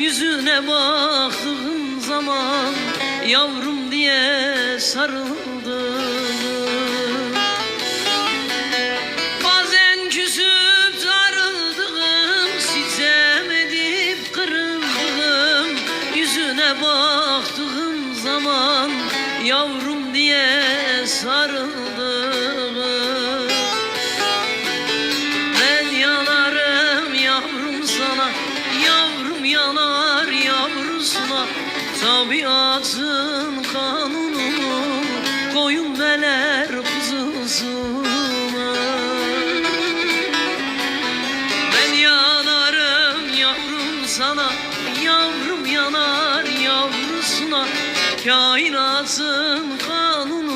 Yüzüne baktığım zaman Yavrum diye sarıldım. Bazen küsüp darıldım Sitem edip kırıldım Yüzüne baktığım zaman Yavrum diye sarıldım Tabiatın kanunu Koyun beler kuzusuna. Ben yanarım yavrum sana Yavrum yanar yavrusuna. Kainatın kanunu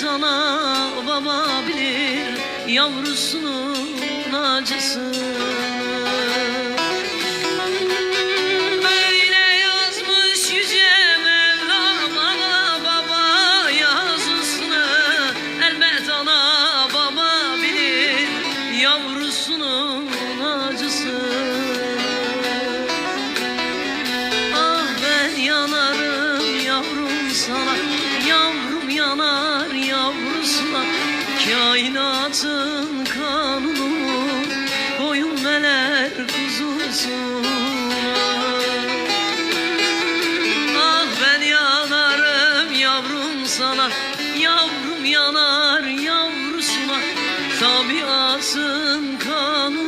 Elbet ana baba bilir Yavrusunun acısını. Ah sana yanar yavrusuna Kainatın kanunu Koyun meler kuzusuna Ah ben yanarım yavrum sana Yavrum yanar yavrusuna Tabiatın kanunu